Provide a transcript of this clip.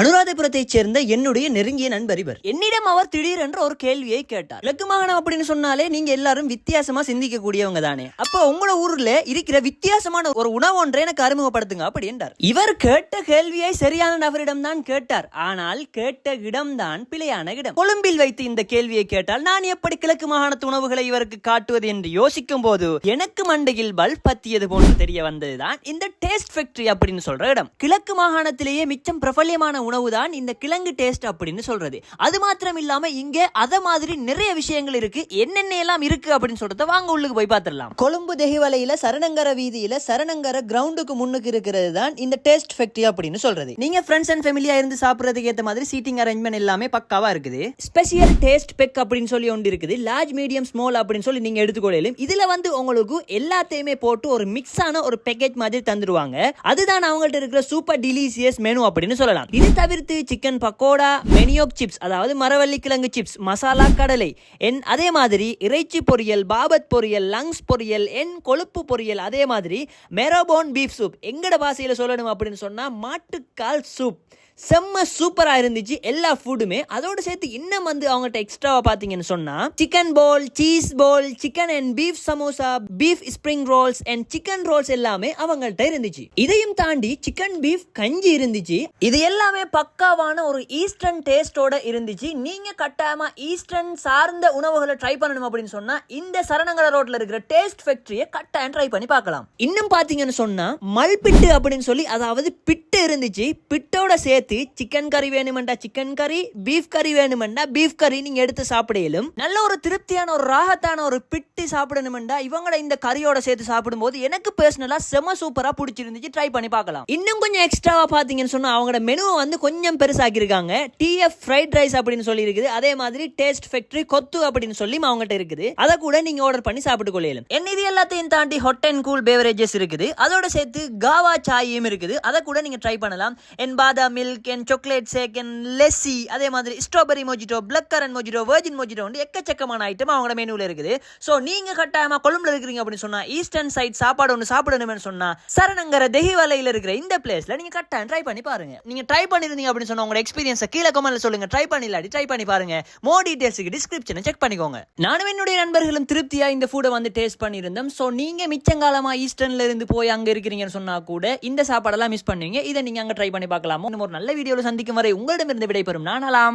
அனுராதபுரத்தைச் சேர்ந்த என்னுடைய நெருங்கிய நண்பர் இவர். என்னிடம் அவர் திடீரென்று ஒரு கேள்வியை கேட்டார். இலக்கு மாகாணம் அப்படின்னு சொன்னாலே நீங்க எல்லாரும் வித்தியாசமா சிந்திக்க கூடியவங்க தானே. அப்ப உங்களோட ஊர்ல இருக்கிற வித்தியாசமான ஒரு உணவு ஒன்றை எனக்கு அறிமுகப்படுத்துங்க அப்படி என்றார். இவர் கேட்ட கேள்வியை சரியான நபரிடம் தான் கேட்டார். ஆனால் கேட்ட இடம்தான் பிழையான இடம். கொழும்பில் வைத்து இந்த கேள்வியை கேட்டால் நான் எப்படி கிழக்கு மாகாணத்து உணவுகளை இவருக்கு காட்டுவது என்று யோசிக்கும் போது எனக்கு மண்டையில் பல்ப் பத்தியது போன்று தெரிய வந்ததுதான் இந்த டேஸ்ட் ஃபேக்டரி அப்படின்னு சொல்ற இடம். கிழக்கு மாகாணத்திலேயே மிச்சம் பிரபல்யமான உணவு தான் இந்த கிழங்கு டேஸ்ட் அப்படின்னு சொல்றது. அது மாத்திரம் இல்லாம இங்க அத மாதிரி நிறைய விஷயங்கள் இருக்கு. என்னென்ன எல்லாம் இருக்கு அப்படின்னு சொல்றத வாங்க உள்ளுக்கு போய் பார்த்துடலாம். கொழும்பு தெஹிவலையில சரணங்கர வீதியில சரணங்கர கிரவுண்டுக்கு முன்னுக்கு இருக்கிறது தான் இந்த டேஸ்ட் ஃபேக்டரி அப்படின்னு சொல்றது. நீங்க ஃப்ரெண்ட்ஸ் அண்ட் ஃபேமிலியா இருந்து சாப்பிடுறதுக்கு ஏத்த மாதிரி சீட்டிங் அரேஞ்ச்மெண்ட் எல்லாமே பக்காவா இருக்குது. ஸ்பெஷல் டேஸ்ட் பெக் அப்படின்னு சொல்லி ஒன்று இருக்குது. லார்ஜ் மீடியம் ஸ்மால் அப்படின்னு சொல்லி நீங்க எடுத்துக்கொள்ளையிலும் இதுல வந்து உங்களுக்கு எல்லாத்தையுமே போட்டு ஒரு மிக்ஸ் ஆன ஒரு பேக்கேஜ் மாதிரி தந்துருவாங்க. அதுதான் அவங்கள்ட்ட இருக்கிற சூப்பர் டிலிசியஸ் மெனு அப்படின்னு சொல்லலாம். இது தவிர்த்து சிக்கன் பக்கோடா மெனியோக் சிப்ஸ் அதாவது மரவள்ளி கிழங்கு சிப்ஸ் மசாலா கடலை என் அதே மாதிரி இறைச்சி பொரியல் பாபத் பொரியல் லங்ஸ் பொரியல் என் கொழுப்பு பொரியல் அதே மாதிரி மெரோபோன் பீஃப் சூப் எங்கட பாசையில் சொல்லணும் அப்படின்னு சொன்னால் மாட்டுக்கால் சூப் செம்ம சூப்பரா இருந்துச்சு எல்லா ஃபுட்டுமே அதோட சேர்த்து இன்னும் வந்து அவங்ககிட்ட எக்ஸ்ட்ராவா பாத்தீங்கன்னு சொன்னா chicken ball cheese ball chicken and beef samosa beef spring rolls and chicken rolls எல்லாமே அவங்கள்ட்ட இருந்துச்சு. இதையும் தாண்டி சிக்கன் பீஃப் கஞ்சி இருந்துச்சு. இது எல்லாமே பக்காவான ஒரு ஈஸ்டர்ன் டேஸ்டோட இருந்துச்சு. நீங்க கட்டாயமா ஈஸ்டர்ன் சார்ந்த உணவுகளை ட்ரை பண்ணணும் அப்படின்னு சொன்னா இந்த சரணங்கர ரோட்ல இருக்கிற டேஸ்ட் ஃபேக்டரியை கட்டாயம் ட்ரை பண்ணி பார்க்கலாம். இன்னும் பாத்தீங்கன்னு சொன்னா மல்பிட்டு அப்படின்னு சொல்லி அதாவது பிட்டு இருந்துச்சு. பிட்டோட சேர்த்து சிக்கன் கறி வேணுமெண்டா சிக்கன் கறி பீஃப் கறி வேணுமெண்டா பீஃப் கறி நீங்க எடுத்து சாப்பிடையிலும் நல்ல ஒரு திருப்தியான ஒரு ராகத்தான ஒரு பிட்டு சாப்பிடணுமெண்டா இவங்கள இந்த கறியோட சேர்த்து சாப்பிடும்போது எனக்கு பர்சனலா செம சூப்பரா பிடிச்சிருந்துச்சு ட்ரை பண்ணி பார்க்கலாம். இன்னும் கொஞ்சம் எக்ஸ்ட்ராவா பாத்தீங்கன்னு சொன்னா அவங்களோட மெனுவை வந்து கொஞ்சம் பெருசாக்கியிருக்காங்க. டிஎஃப் ஃப்ரைட் ரைஸ் அப்படின்னு சொல்லி இருக்குது அதே மாதிரி டேஸ்ட் ஃபேக்டரி கொத்து அப்படின்னு சொல்லி அவங்ககிட்ட இருக்குது. அதை கூட நீங்க ஆர்டர் பண்ணி சாப்பிட்டு கொள்ளையிலும் என்ன இது எல்லாத்தையும் தாண்டி ஹாட் அண்ட் கூல் பேவரேஜஸ் இருக்குது. அதோட சேர்த்து காவா சாயும் இருக்குது. அதை கூட நீங்க ட்ரை பண்ணலாம். என் பாதாம் மில்க் என் சாக்லேட் சேக் என் லெஸ்ஸி அதே மாதிரி strawberry mojito black currant mojito virgin mojito வந்து எக்கச்சக்கமான ஐட்டம் அவங்களோட மெனுவில் இருக்குது. ஸோ நீங்க கட்டாயமா கொழும்புல இருக்கிறீங்க அப்படின்னு சொன்னா ஈஸ்டர்ன் சைட் சாப்பாடு ஒன்று சாப்பிடணும்னு சொன்னா சரணங்கர தெஹிவலையில் இருக்கிற இந்த பிளேஸ்ல நீங்க கட்டாயம் ட்ரை பண்ணி பாருங்க. நீங்க ட்ரை பண்ணிருந்தீங்க அப்படின்னு சொன்ன உங்களோட எக்ஸ்பீரியன்ஸை கீழே கமெண்ட்ல சொல்லுங்க. ட்ரை பண்ணல ட்ரை பண்ணி பாருங்க. மோ டீடைல்ஸுக்கு டிஸ்கிரிப்ஷனை செக் பண்ணிக்கோங்க. நானும் என்னுடைய நண்பர்களும் திருப்தியா இந்த ஃபுட்டை வந்து டேஸ்ட் பண்ணியிருந்தோம். ஸோ நீங்க மிச்சங்காலமா ஈஸ்டர்ன்ல இருந்து போய் அங்க இருக்கிறீங்கன்னு சொன்னா கூட இந்த சாப்பாடெல்லாம் மிஸ் பண்ணுவீங்க. இதை நீங்க அங்க ட்ரை பண்ணி பார்க்கலாம்? இன்னும் ஒரு நல்ல வீடியோவில் சந்திக்கும் வரை உங்களிடமிருந்து விடைபெறும். நானலாம்